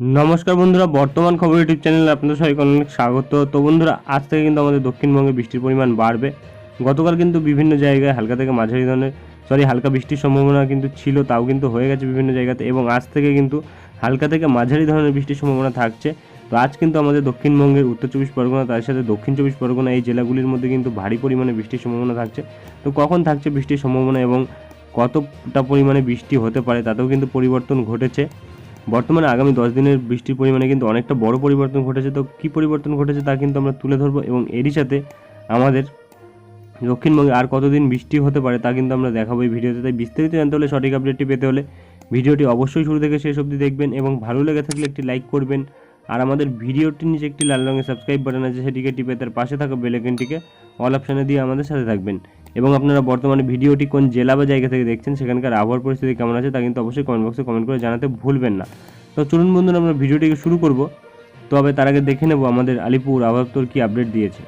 নমস্কার বন্ধুরা, বর্তমান খবর ইউটিউব চ্যানেলে আপনাদের সবাইকে অনেক স্বাগত। তো বন্ধুরা, আজ থেকে কিন্তু আমাদের দক্ষিণবঙ্গে বৃষ্টির পরিমাণ বাড়বে। গতকাল কিন্তু বিভিন্ন জায়গায় হালকা থেকে মাঝারি ধরনের সরি হালকা বৃষ্টির সম্ভাবনা কিন্তু ছিল, তাও কিন্তু হয়ে গেছে বিভিন্ন জায়গাতে এবং আজ থেকে কিন্তু হালকা থেকে মাঝারি ধরনের বৃষ্টির সম্ভাবনা থাকছে। তো আজ কিন্তু আমাদের দক্ষিণবঙ্গের উত্তর চব্বিশ পরগনা, তার সাথে দক্ষিণ চব্বিশ পরগনা এই জেলাগুলির মধ্যে কিন্তু ভারী পরিমাণে বৃষ্টির সম্ভাবনা থাকছে। তো কখন থাকছে বৃষ্টির সম্ভাবনা এবং কতটা পরিমাণে বৃষ্টি হতে পারে, তাতেও কিন্তু পরিবর্তন ঘটেছে। বর্তমানে আগামী দশ দিনের বৃষ্টির পরিমাণে কিন্তু অনেকটা বড় পরিবর্তন ঘটেছে। তো কী পরিবর্তন ঘটেছে তা কিন্তু আমরা তুলে ধরবো এবং এরই সাথে আমাদের দক্ষিণবঙ্গে আর কতদিন বৃষ্টি হতে পারে তা কিন্তু আমরা দেখাবো এই ভিডিওতে। তাই বিস্তারিত জানতে হলে সঠিক আপডেটটি পেতে হলে ভিডিওটি অবশ্যই শুরু থেকে শেষ অবধি দেখবেন এবং ভালো লেগে থাকলে একটি লাইক করবেন। আর আমাদের ভিডিওটির নিচে একটি লাল রঙের সাবস্ক্রাইব বাটন আছে, সেটিকে টিপে তার পাশে থাকা বেলাইকনটিকে অল অপশানে দিয়ে আমাদের সাথে থাকবেন। এবং আপনারা বর্তমানে ভিডিওটি কোন জেলা বা জায়গা থেকে দেখছেন, সেখানকার আবহাওয়ার পরিস্থিতি কেমন আছে তা কিন্তু অবশ্যই কমেন্ট বক্সে কমেন্ট করে জানাতে ভুলবেন না। তো চলুন বন্ধুরা, আমরা ভিডিওটিকে শুরু করব। তবে তার আগে দেখে নেব আমাদের আলিপুর আবহাওয়া কী আপডেট দিয়েছে।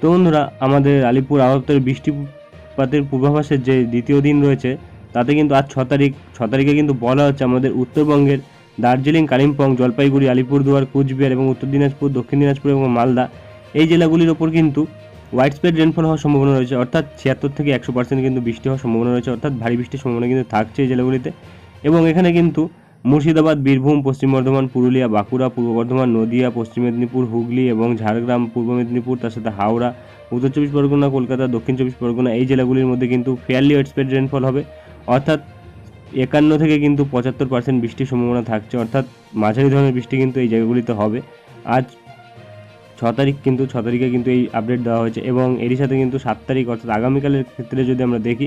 তো বন্ধুরা, আমাদের আলিপুর আবহাওয়া বৃষ্টিপাতের পূর্বাভাসের যে দ্বিতীয় দিন রয়েছে, তাতে কিন্তু আজ ছ তারিখ, ছ তারিখে কিন্তু বলা হচ্ছে আমাদের উত্তরবঙ্গের দার্জিলিং, কালিম্পং, জলপাইগুড়ি, আলিপুরদুয়ার, কুচবিহার এবং উত্তর দিনাজপুর, দক্ষিণ দিনাজপুর এবং মালদা এই জেলাগুলির ওপর কিন্তু হোয়াইট স্প্রেড রেনফল হওয়ার সম্ভাবনা রয়েছে, অর্থাৎ ছিয়াত্তর থেকে একশো পার্সেন্ট কিন্তু বৃষ্টি হওয়ার সম্ভাবনা রয়েছে, অর্থাৎ ভারী বৃষ্টির সম্ভাবনা কিন্তু থাকছে এই জেলাগুলিতে। এবং এখানে কিন্তু মুর্শিদাবাদ, বীরভূম, পশ্চিম বর্ধমান, পুরুলিয়া, বাঁকুড়া, পূর্ব বর্ধমান, নদিয়া, পশ্চিম মেদিনীপুর, হুগলি এবং ঝাড়গ্রাম, পূর্ব মেদিনীপুর, তার সাথে হাওড়া, উত্তর চব্বিশ পরগনা, কলকাতা, দক্ষিণ চব্বিশ পরগনা এই জেলাগুলির মধ্যে কিন্তু ফেয়ারলি স্প্রেড রেনফল হবে। অর্থাৎ একান্ন থেকে কিন্তু পঁচাত্তর পার্সেন্ট বৃষ্টির সম্ভাবনা থাকছে, অর্থাৎ মাঝারি ধরনের বৃষ্টি কিন্তু এই জায়গাগুলিতে হবে। আজ ছ তারিখ কিন্তু, ছ তারিখে কিন্তু এই আপডেট দেওয়া হয়েছে এবং এরই সাথে কিন্তু সাত তারিখ, অর্থাৎ আগামীকালের ক্ষেত্রে যদি আমরা দেখি,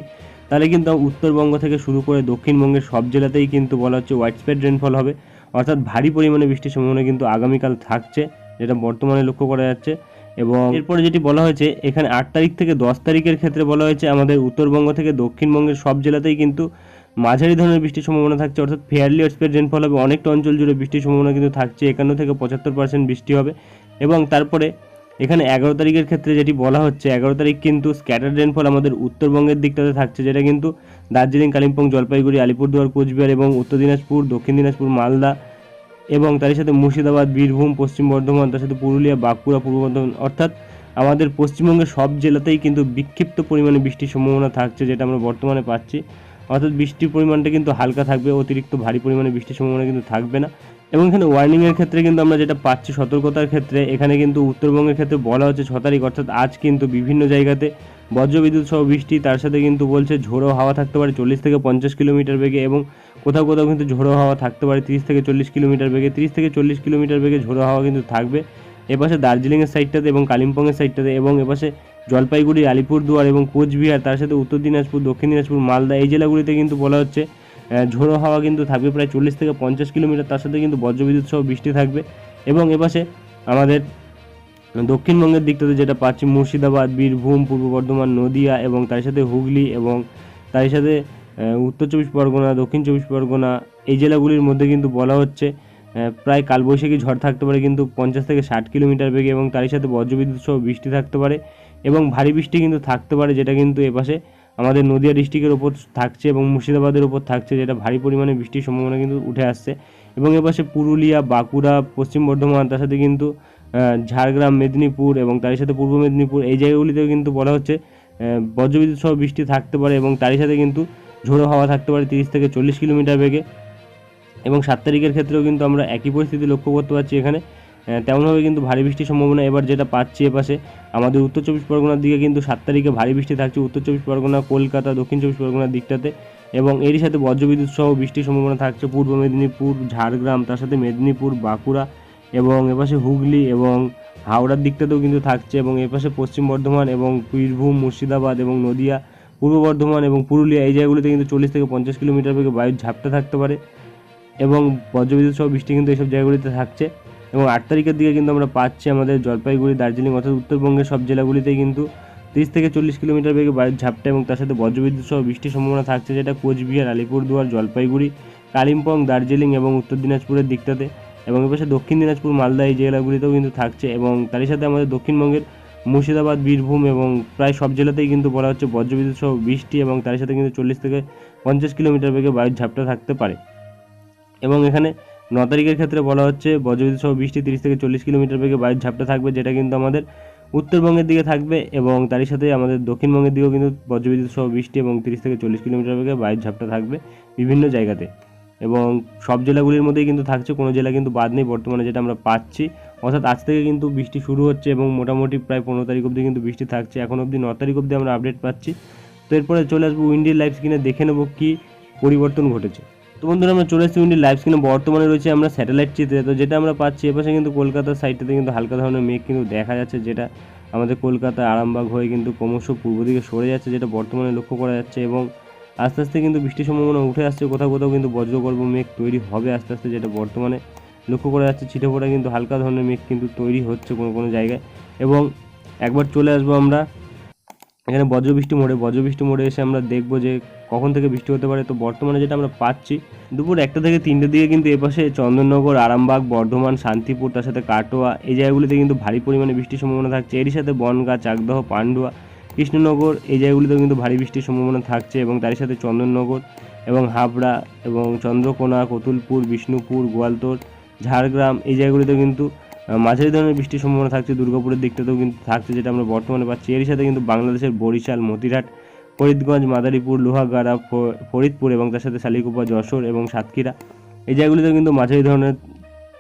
তাহলে কিন্তু উত্তরবঙ্গ থেকে শুরু করে দক্ষিণবঙ্গের সব জেলাতেই কিন্তু বলা হচ্ছে হোয়াইট স্প্রেড রেনফল হবে। অর্থাৎ ভারী পরিমাণে বৃষ্টির সম্ভাবনা কিন্তু আগামীকাল থাকছে, যেটা বর্তমানে লক্ষ্য করা যাচ্ছে এবং এরপরে যেটি বলা হয়েছে, এখানে আট তারিখ থেকে দশ তারিখের ক্ষেত্রে বলা হয়েছে, আমাদের উত্তরবঙ্গ থেকে দক্ষিণবঙ্গের সব জেলাতেই কিন্তু মাঝারি ধরনের বৃষ্টির সম্ভাবনা থাকছে, অর্থাৎ ফেয়ারলি স্প্রেড রেনফল হবে। অনেকটা অঞ্চল জুড়ে বৃষ্টির সম্ভাবনা কিন্তু থাকছে, একান্ন থেকে পঁচাত্তর পার্সেন্ট বৃষ্টি হবে। এবং তারপরে এখানে এগারো তারিখের ক্ষেত্রে যেটি বলা হচ্ছে, এগারো তারিখ কিন্তু স্ক্যাটার রেনফল আমাদের উত্তরবঙ্গের দিকটাতে থাকছে, যেটা কিন্তু দার্জিলিং, কালিম্পং, জলপাইগুড়ি, আলিপুরদুয়ার, কোচবিহার এবং উত্তর দিনাজপুর, দক্ষিণ দিনাজপুর, মালদা এবং তার সাথে মুর্শিদাবাদ, বীরভূম, পশ্চিম বর্ধমান, তার সাথে পুরুলিয়া, বাঁকুড়া, পূর্ব বর্ধমান, অর্থাৎ আমাদের পশ্চিমবঙ্গের সব জেলাতেই কিন্তু বিক্ষিপ্ত পরিমাণে বৃষ্টির সম্ভাবনা থাকছে, যেটা আমরা বর্তমানে পাচ্ছি। অর্থাৎ বৃষ্টির পরিমাণটা কিন্তু হালকা থাকবে, অতিরিক্ত ভারী পরিমাণে বৃষ্টির সম্ভাবনা কিন্তু থাকবে না। এবং এখানে ওয়ার্নিংয়ের ক্ষেত্রে কিন্তু আমরা যেটা পাচ্ছি সতর্কতার ক্ষেত্রে, এখানে কিন্তু উত্তরবঙ্গের ক্ষেত্রে বলা হচ্ছে ছ তারিখ, অর্থাৎ আজ কিন্তু বিভিন্ন জায়গাতে বজ্রবিদ্যুৎ সহ বৃষ্টি, তার সাথে কিন্তু বলছে ঝোড়ো হাওয়া থাকতে পারে চল্লিশ থেকে পঞ্চাশ কিলোমিটার বেগে এবং কোথাও কোথাও কিন্তু ঝোড়ো হাওয়া থাকতে পারে তিরিশ থেকে চল্লিশ কিলোমিটার বেগে, তিরিশ থেকে চল্লিশ কিলোমিটার বেগে ঝোড়ো হাওয়া কিন্তু থাকবে। এপাশে দার্জিলিংয়ের সাইডটাতে এবং কালিম্পংয়ের সাইডটাতে এবং এপাশে জলপাইগুড়ি, আলিপুরদুয়ার এবং কোচবিহার, তার সাথে উত্তর দিনাজপুর, দক্ষিণ দিনাজপুর, মালদা এই জেলাগুলিতে কিন্তু বলা হচ্ছে ঝোড়ো হাওয়া কিন্তু থাকবে প্রায় চল্লিশ থেকে পঞ্চাশ কিলোমিটার, তার সাথে কিন্তু বজ্রবিদ্যুৎ সহ বৃষ্টি থাকবে। এবং এপাশে আমাদের দক্ষিণবঙ্গের দিকটাতে যেটা পাচ্ছি, মুর্শিদাবাদ, বীরভূম, পূর্ব বর্ধমান, নদিয়া এবং তার সাথে হুগলি এবং তার সাথে উত্তর চব্বিশ পরগনা, দক্ষিণ চব্বিশ পরগনা এই জেলাগুলির মধ্যে কিন্তু বলা হচ্ছে প্রায় কালবৈশাখী ঝড় থাকতে পারে কিন্তু পঞ্চাশ থেকে ষাট কিলোমিটার বেগে এবং তারই সাথে বজ্রবিদ্যুৎ সহ বৃষ্টি থাকতে পারে এবং ভারী বৃষ্টি কিন্তু থাকতে পারে যেটা কিন্তু এপাশে আমাদের নদিয়া ডিস্ট্রিক্টের ওপর থাকছে এবং মুর্শিদাবাদের ওপর থাকছে, যেটা ভারী পরিমাণে বৃষ্টির সম্ভাবনা কিন্তু উঠে আসছে। এবং এপাশে পুরুলিয়া, বাঁকুড়া, পশ্চিম বর্ধমান, তার সাথে কিন্তু ঝাড়গ্রাম, মেদিনীপুর এবং তারই সাথে পূর্ব মেদিনীপুর, এই জায়গাগুলিতেও কিন্তু বলা হচ্ছে বজ্রবিদ্যুৎ সহ বৃষ্টি থাকতে পারে এবং তারই সাথে কিন্তু ঝোড়ো হাওয়া থাকতে পারে তিরিশ থেকে চল্লিশ কিলোমিটার বেগে। এবং সাত তারিখের ক্ষেত্রেও কিন্তু আমরা একই পরিস্থিতি লক্ষ্য করতে পারছি এখানে। তেমনভাবে কিন্তু ভারী বৃষ্টির সম্ভাবনা এবার যেটা পাচ্ছি এপাশে। আমাদের উত্তর চব্বিশ পরগনার দিকে কিন্তু সাত তারিখে ভারী বৃষ্টি থাকছে উত্তর চব্বিশ পরগনা, কলকাতা, দক্ষিণ চব্বিশ পরগনার দিকটাতে। এবং এরই সাথে বজ্রবিদ্যুৎ সহ বৃষ্টির সম্ভাবনা থাকছে পূর্ব মেদিনীপুর, ঝাড়গ্রাম, তার সাথে মেদিনীপুর, বাঁকুড়া এবং এপাশে হুগলি এবং হাওড়ার দিকটাতেও কিন্তু থাকছে এবং এপাশে পশ্চিম বর্ধমান এবং বীরভূম, মুর্শিদাবাদ এবং নদিয়া, পূর্ব বর্ধমান এবং পুরুলিয়া এই জায়গাগুলিতে কিন্তু চল্লিশ থেকে পঞ্চাশ কিলোমিটার বেগে বায়ুর ঝাপটা থাকতে পারে। এবং বজ্রবিদ্যুৎ সহ বৃষ্টি কিন্তু এইসব জায়গাগুলিতে থাকছে। এবং আট তারিখের দিকে কিন্তু আমরা পাচ্ছি আমাদের জলপাইগুড়ি, দার্জিলিং অর্থাৎ উত্তরবঙ্গের সব জেলাগুলিতেই কিন্তু তিরিশ থেকে চল্লিশ কিলোমিটার বেগে বায়ুর ঝাপটা এবং তার সাথে বজ্রবিদ্যুৎ সহ বৃষ্টির সম্ভাবনা থাকছে, যেটা কোচবিহার, আলিপুরদুয়ার, জলপাইগুড়ি, কালিম্পং, দার্জিলিং এবং উত্তর দিনাজপুরের দিকটাতে এবং এপাশে দক্ষিণ দিনাজপুর, মালদা এই জেলাগুলিতেও কিন্তু থাকছে এবং তারই সাথে আমাদের দক্ষিণবঙ্গের মুর্শিদাবাদ, বীরভূম এবং প্রায় সব জেলাতেই কিন্তু বলা হচ্ছে বজ্রবিদ্যুৎ সহ বৃষ্টি এবং তার সাথে কিন্তু চল্লিশ থেকে পঞ্চাশ কিলোমিটার বেগে বায়ুর ঝাপটা থাকতে পারে। এবং এখানে ন তারিখের ক্ষেত্রে বলা হচ্ছে বজ্রবিদ্যুৎ সহ বৃষ্টি তিরিশ থেকে চল্লিশ কিলোমিটার বেগে বায়ুর ঝাপটা থাকবে, যেটা কিন্তু আমাদের উত্তরবঙ্গের দিকে থাকবে এবং তারই সাথে আমাদের দক্ষিণবঙ্গের দিকেও কিন্তু বজ্রবিদ্যুৎ সহ বৃষ্টি এবং তিরিশ থেকে চল্লিশ কিলোমিটার বেগে বায়ুর ঝাপটা থাকবে বিভিন্ন জায়গাতে। এবং সব জেলাগুলির মধ্যেই কিন্তু থাকছে, কোনো জেলা কিন্তু বাদ নেই বর্তমানে যেটা আমরা পাচ্ছি। অর্থাৎ আজ থেকে কিন্তু বৃষ্টি শুরু হচ্ছে এবং মোটামুটি প্রায় পনেরো তারিখ অবধি কিন্তু বৃষ্টি থাকছে। এখন অবধি ন তারিখ অবধি আমরা আপডেট পাচ্ছি। তো এরপরে চলে আসব উইন্ডির লাইভ স্ক্রিনে, দেখে নেব কী পরিবর্তন ঘটেছে। তো বন্ধুরা, আমরা চলে এসেছি উইন্ডির লাইভ স্ক্রিনে বর্তমানে রয়েছে আমরা স্যাটেলাইট চিত্রে। তো যেটা আমরা পাচ্ছি এপাশে কিন্তু কলকাতার সাইডটাতে কিন্তু হালকা ধরনের মেঘ কিন্তু দেখা যাচ্ছে, যেটা আমাদের কলকাতা আরামবাগ হয়ে কিন্তু ক্রমশ পূর্ব দিকে সরে যাচ্ছে, যেটা বর্তমানে লক্ষ্য করা যাচ্ছে। এবং আস্তে আস্তে কিন্তু বৃষ্টির সম্ভাবনা উঠে আসছে, কোথাও কোথাও কিন্তু বজ্রগর্ভ মেঘ তৈরি হবে আস্তে আস্তে, যেটা বর্তমানে লক্ষ্য করা যাচ্ছে। ছিটে ফোটা কিন্তু হালকা ধরনের মেঘ কিন্তু তৈরি হচ্ছে কোনো কোনো জায়গায়। এবং একবার চলে আসব আমরা এখানে বজ্রবৃষ্টি মোড়ে বজ্রবৃষ্টি মোড়ে এসে আমরা দেখব যে কখন থেকে বৃষ্টি হতে পারে। তো বর্তমানে যেটা আমরা পাচ্ছি, দুপুর একটা থেকে তিনটের দিকে কিন্তু এপাশে চন্দননগর, আরামবাগ, বর্ধমান, শান্তিপুর, তার সাথে কাটোয়া, এই জায়গাগুলিতে কিন্তু ভারী পরিমাণে বৃষ্টির সম্ভাবনা থাকছে। এরই সাথে বনগাঁ, চাকদহ, পান্ডুয়া, কৃষ্ণনগর, এই জায়গাগুলিতেও কিন্তু ভারী বৃষ্টির সম্ভাবনা থাকছে এবং তারই সাথে চন্দননগর এবং হাবড়া এবং চন্দ্রকোনা, কতুলপুর, বিষ্ণুপুর, গোয়ালতোর, ঝাড়গ্রাম, এই জায়গাগুলিতেও কিন্তু মাঝারি ধরনের বৃষ্টির সম্ভাবনা থাকছে, দুর্গাপুরের দিকটাতেও কিন্তু থাকছে, যেটা আমরা বর্তমানে পাচ্ছি। এরই সাথে কিন্তু বাংলাদেশের বরিশাল, মতিরহাট, ফরিদগঞ্জ, মাদারীপুর, লোহাগাড়া ফরিদপুর এবং তার সাথে শালিকুপা, যশোর এবং সাতক্ষীরা। এই জায়গাগুলিতেও কিন্তু মাঝারি ধরনের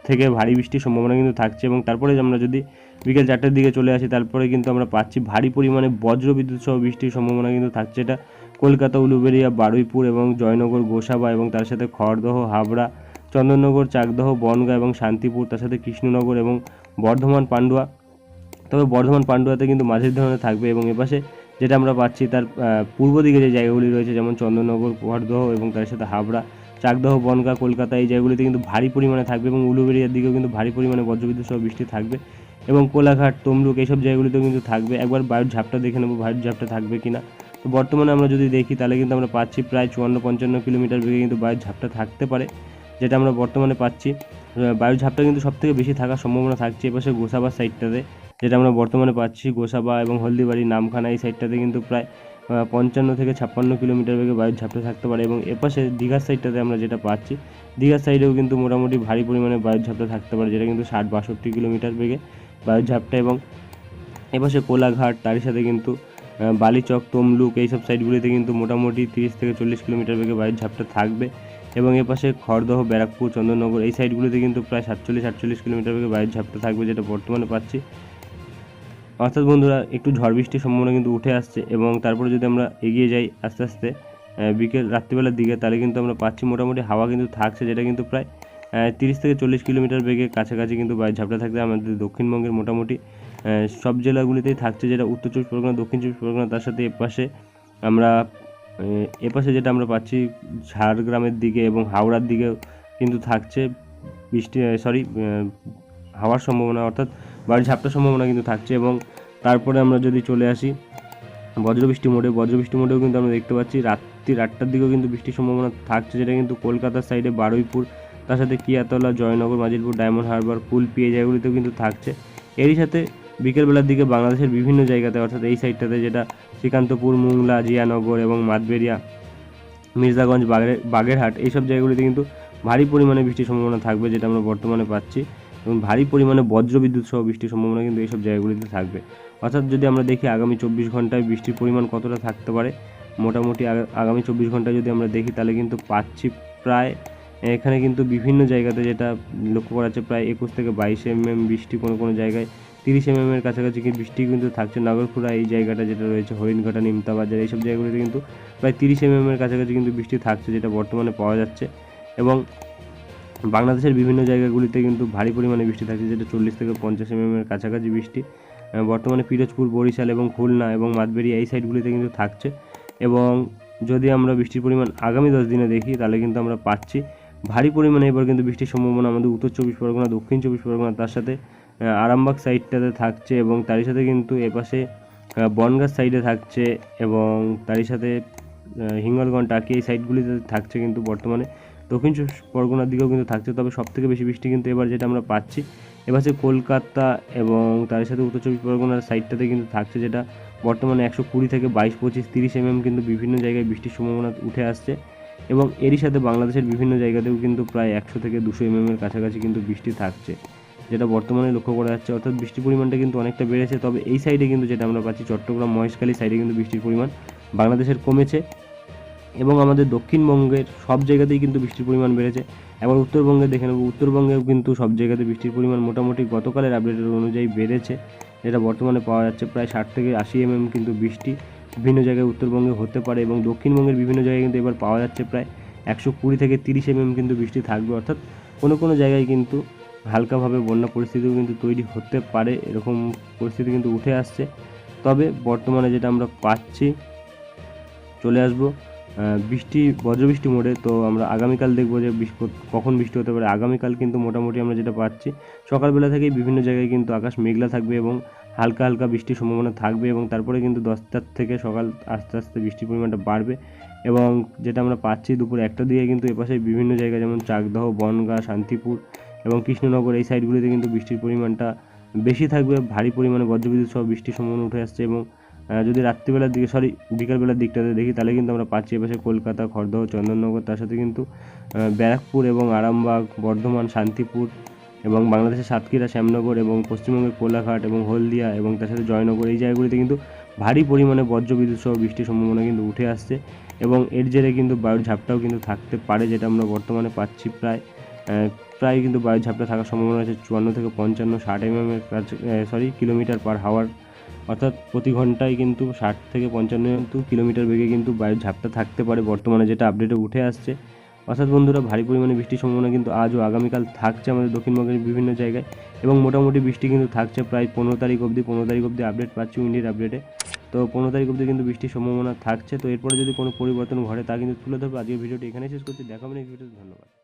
থেকে ভারী বৃষ্টির সম্ভাবনা কিন্তু থাকছে এবং তারপরে আমরা যদি বিকেল চারটের দিকে চলে আসি, তারপরে কিন্তু আমরা পাচ্ছি ভারী পরিমাণে বজ্র বিদ্যুৎ সহ বৃষ্টির সম্ভাবনা কিন্তু থাকছে। এটা কলকাতা, উলুবেরিয়া, বারুইপুর এবং জয়নগর, গোসাবা এবং তার সাথে খড়দহ, হাবড়া চন্দননগর, চাকদহ, বনগাঁ এবং শান্তিপুর, তার সাথে কৃষ্ণনগর এবং বর্ধমান পান্ডুয়া। তবে বর্ধমান পান্ডুয়াতে কিন্তু মাঝের ধরনের থাকবে এবং এপাশে যেটা আমরা পাচ্ছি তার পূর্ব দিকে যে জায়গাগুলি রয়েছে যেমন চন্দননগর খড়দহ এবং তার সাথে হাবড়া, চাকদহ, বনগাঁ, কলকাতা এই জায়গাগুলিতে কিন্তু ভারী পরিমাণে থাকবে এবং উলুবেড়িয়ার দিকেও কিন্তু ভারী পরিমাণে বজ্রবিদ্যুৎ সহ বৃষ্টি থাকবে এবং কোলাঘাট, তমলুক এইসব জায়গাগুলিতেও কিন্তু থাকবে। একবার বায়ুর ঝাপটা দেখে নেব, বায়ুর ঝাপটা থাকবে কিনা তো বর্তমানে আমরা যদি দেখি তাহলে কিন্তু আমরা পাচ্ছি প্রায় চুয়ান্ন পঞ্চান্ন কিলোমিটার বেগে কিন্তু বায়ুর ঝাপটা থাকতে পারে। যেটা আমরা বর্তমানে পাচ্ছি। আহ, বায়ুর ঝাপটা কিন্তু সবথেকে বেশি থাকার সম্ভাবনা থাকছে এপাশে গোসাবা সাইডটাতে যেটা আমরা বর্তমানে পাচ্ছি। গোসাবা এবং হলদিবাড়ি নামখানা এই সাইডটাতে কিন্তু প্রায় পঞ্চান্ন থেকে ছাপ্পান্ন কিলোমিটার বেগে বায়ুর ঝাপটা থাকতে পারে এবং এপাশে দীঘার সাইডটাতে আমরা যেটা পাচ্ছি দীঘার সাইডেও কিন্তু মোটামুটি ভারী পরিমাণে বায়ুর ঝাপটা থাকতে পারে যেটা কিন্তু ষাট বাষট্টি কিলোমিটার বেগে বায়ুর ঝাপটা এবং এপাশে কোলাঘাট তারই সাথে কিন্তু বালিচক তমলুক এইসব সাইডগুলিতে কিন্তু মোটামুটি তিরিশ থেকে চল্লিশ কিলোমিটার বেগে বায়ুর ঝাপটা থাকবে। এবং এপাশে খড়দহ ব্যারাকপুর চন্দননগর এই সাইডগুলিতে কিন্তু প্রায় সাতচল্লিশ আটচল্লিশ কিলোমিটার বেগে বায়ুর ঝাপটা থাকবে যেটা বর্তমানে পাচ্ছি। অর্থাৎ বন্ধুরা একটু ঝড় বৃষ্টির সম্ভাবনা কিন্তু উঠে আসছে এবং তারপরে যদি আমরা এগিয়ে যাই আস্তে আস্তে বিকেল রাত্রিবেলার দিকে তাহলে কিন্তু আমরা পাচ্ছি মোটামুটি হাওয়া কিন্তু থাকছে যেটা কিন্তু প্রায় তিরিশ থেকে চল্লিশ কিলোমিটার বেগে কাছাকাছি কিন্তু বায়ু ঝাপটা থাকবে আমাদের দক্ষিণবঙ্গের মোটামুটি। সব জেলাগুলিতেই থাকছে যেটা উত্তর চব্বিশ পরগনা দক্ষিণ চব্বিশ পরগনা তার সাথে এপাশে আমরা আহ, এপাশে যেটা আমরা পাচ্ছি, ঝাড়গ্রামের দিকে এবং হাওড়ার দিকেও কিন্তু থাকছে বৃষ্টি সরি হাওয়ার সম্ভাবনা, অর্থাৎ বাড়ির ঝাপটার সম্ভাবনা কিন্তু থাকছে এবং তারপরে আমরা যদি চলে আসি, বজ্রবৃষ্টি মোড়ে, বজ্রবৃষ্টি মোড়েও কিন্তু আমরা দেখতে পাচ্ছি রাত্রি আটটার দিকেও কিন্তু বৃষ্টির সম্ভাবনা থাকছে, যেটা কিন্তু কলকাতার সাইডে বারুইপুর, তার সাথে কিয়াতলা, জয়নগর মাজিলপুর ডায়মন্ড হারবার কুলপি এই জায়গাগুলিতেও কিন্তু থাকছে। এরই সাথে বিকেলবেলার দিকে বাংলাদেশের বিভিন্ন জায়গাতে, অর্থাৎ এই সাইডটাতে যেটা শ্রীকান্তপুর, মোংলা, জিয়ানগর এবং মাতবেরিয়া, মির্জাগঞ্জ, বাগের, বাগেরহাট, এইসব জায়গাগুলিতে কিন্তু ভারী পরিমাণে বৃষ্টির সম্ভাবনা থাকবে, যেটা আমরা বর্তমানে পাচ্ছি। এবং ভারী পরিমাণে বজ্রবিদ্যুৎ সহ বৃষ্টির সম্ভাবনা কিন্তু এইসব জায়গাগুলিতে থাকবে। অর্থাৎ যদি আমরা দেখি আগামী চব্বিশ ঘন্টায় বৃষ্টির পরিমাণ কতটা থাকতে পারে, মোটামুটি আগা- আগামী চব্বিশ ঘন্টায় যদি আমরা দেখি, তাহলে কিন্তু পাচ্ছি প্রায়, এখানে কিন্তু বিভিন্ন জায়গাতে যেটা লক্ষ্য করা যাচ্ছে, প্রায় একুশ থেকে বাইশ এম বৃষ্টি কোনো কোনো জায়গায় তিরিশ এমএম এর কাছাকাছি বৃষ্টি কিন্তু থাকছে। নগরপুরা এই জায়গাটা যেটা রয়েছে, হরিণঘাটা নিমতা বাজার এইসব জায়গাগুলিতে কিন্তু প্রায় তিরিশ এমএম এর কাছাকাছি কিন্তু বৃষ্টি থাকছে, যেটা বর্তমানে পাওয়া যাচ্ছে। এবং বাংলাদেশের বিভিন্ন জায়গাগুলিতে কিন্তু ভারী পরিমাণে বৃষ্টি থাকছে, যেটা চল্লিশ থেকে পঞ্চাশ এমএম এর কাছাকাছি বৃষ্টি। বর্তমানে পিরোজপুর, বরিশাল এবং খুলনা এবং মাতবেরিয়া এই সাইডগুলিতে কিন্তু থাকছে। এবং যদি আমরা বৃষ্টির পরিমাণ আগামী দশ দিনে দেখি, তাহলে কিন্তু আমরা পাচ্ছি। ভারী পরিমাণে এবার কিন্তু বৃষ্টির সম্ভাবনা আমাদের উত্তর চব্বিশ পরগনা, দক্ষিণ চব্বিশ পরগনা, তার সাথে আরামবাগ সাইডটাতে থাকছে এবং তারই সাথে কিন্তু এপাশে আহ, বনগাঁ সাইডে থাকছে এবং তারই সাথে হিঙ্গলগঞ্জ টাকি এই সাইডগুলিতে থাকছে কিন্তু বর্তমানে। দক্ষিণ চব্বিশ পরগনার দিকেও কিন্তু থাকছে তবে সবথেকে বেশি বৃষ্টি কিন্তু এবার যেটা আমরা পাচ্ছি। এবার কলকাতা এবং তার সাথে উত্তর চব্বিশ পরগনার সাইডটাতে কিন্তু থাকছে যেটা বর্তমানে একশো কুড়ি থেকে বাইশ পঁচিশ তিরিশ এমএম কিন্তু বিভিন্ন জায়গায় বৃষ্টির সম্ভাবনা উঠে আসছে। এবং এরই সাথে বাংলাদেশের বিভিন্ন জায়গাতেও কিন্তু প্রায় একশো থেকে দুশো এম এর কাছাকাছি কিন্তু বৃষ্টি থাকছে। যেটা বর্তমানে লক্ষ্য করা যাচ্ছে, অর্থাৎ বৃষ্টির পরিমাণটা কিন্তু অনেকটা বেড়েছে। তবে এই সাইডে কিন্তু যেটা আমরা পাচ্ছি, চট্টগ্রাম মহেশখালী সাইডে কিন্তু বৃষ্টির পরিমাণ বাংলাদেশের কমেছে এবং আমাদের দক্ষিণবঙ্গের সব জায়গাতেই কিন্তু বৃষ্টির পরিমাণ বেড়েছে। এবার উত্তরবঙ্গে দেখে নেব, উত্তরবঙ্গেও কিন্তু সব জায়গাতে বৃষ্টির পরিমাণ মোটামুটি গতকালের আপডেটের অনুযায়ী বেড়েছে, যেটা বর্তমানে পাওয়া যাচ্ছে প্রায় ষাট থেকে আশি এমএম কিন্তু বৃষ্টি বিভিন্ন জায়গায় উত্তরবঙ্গে হতে পারে এবং দক্ষিণবঙ্গের বিভিন্ন জায়গায় কিন্তু এবার পাওয়া যাচ্ছে প্রায় একশো কুড়ি থেকে তিরিশ এমএম কিন্তু বৃষ্টি থাকবে। অর্থাৎ কোনো কোনো জায়গায় কিন্তু হালকাভাবে বন্যা পরিস্থিতিও কিন্তু তৈরি হতে পারে, এরকম পরিস্থিতি কিন্তু উঠে আসছে। তবে বর্তমানে যেটা আমরা পাচ্ছি, চলে আসব বৃষ্টি, বজ্রবৃষ্টি মোড়ে। তো আমরা আগামীকাল দেখব যে কখন বৃষ্টি হতে পারে। আগামীকাল কিন্তু মোটামুটি আমরা যেটা পাচ্ছি, সকালবেলা থেকেই বিভিন্ন জায়গায় কিন্তু আকাশ মেঘলা থাকবে এবং হালকা হালকা বৃষ্টির সম্ভাবনা থাকবে এবং তারপরে কিন্তু দশটার থেকে সকাল আস্তে আস্তে বৃষ্টির পরিমাণটা বাড়বে। এবং যেটা আমরা পাচ্ছি দুপুর একটা দিকে কিন্তু এপাশে বিভিন্ন জায়গায় যেমন চাকদহ, বনগাঁ, শান্তিপুর এবং কৃষ্ণনগর এই সাইডগুলিতে কিন্তু বৃষ্টির পরিমাণটা বেশি থাকবে, ভারী পরিমাণে বজ্রবিদ্যুৎ সহ বৃষ্টির সম্ভাবনা উঠে আসছে এবং যদি রাত্রিবেলার দিকে সরি বিকালবেলার দিকটাতে দেখি, তাহলে কিন্তু আমরা পাচ্ছি এপাশে কলকাতা, খড়দহ, চন্দননগর, তার সাথে কিন্তু ব্যারাকপুর এবং আরামবাগ, বর্ধমান, শান্তিপুর এবং বাংলাদেশের সাতক্ষীরা, শ্যামনগর এবং পশ্চিমবঙ্গের কোলাঘাট এবং হলদিয়া এবং তার সাথে জয়নগর, এই জায়গাগুলিতে কিন্তু ভারী পরিমাণে বজ্রবিদ্যুৎ সহ বৃষ্টির সম্ভাবনা কিন্তু উঠে আসছে এবং এর জেরে কিন্তু বায়ুর ঝাপটাও কিন্তু থাকতে পারে, যেটা আমরা বর্তমানে পাচ্ছি প্রায় প্রায় কিন্তু বায়ুর ঝাপটা থাকার সম্ভাবনা আছে চুয়ান্ন থেকে পঞ্চান্ন, ষাট এম এর সরি কিলোমিটার পার হাওয়ার অর্থাৎ প্রতি ঘন্টায় কিন্তু ষাট থেকে পঞ্চান্ন কিলোমিটার বেগে কিন্তু বায়ুর ঝাপটা থাকতে পারে বর্তমানে যেটা আপডেটে উঠে আসছে। অর্থাৎ বন্ধুরা, ভারী পরিমাণে বৃষ্টির সম্ভাবনা কিন্তু আজ ও আগামীকাল থাকছে আমাদের দক্ষিণবঙ্গের বিভিন্ন জায়গায় এবং মোটামুটি বৃষ্টি কিন্তু থাকছে প্রায় পনেরো তারিখ অবধি, পনেরো তারিখ অবধি আপডেট পাচ্ছি উইন্ডির আপডেটে তো পনেরো তারিখ অবধি কিন্তু বৃষ্টির সম্ভাবনা থাকছে। তো এরপরে যদি কোনো পরিবর্তন ঘটে তা কিন্তু তুলে ধরবো। আজকের ভিডিওটি এখানে শেষ করছি। দেখা নেক্সট ভিডিওতে ধন্যবাদ।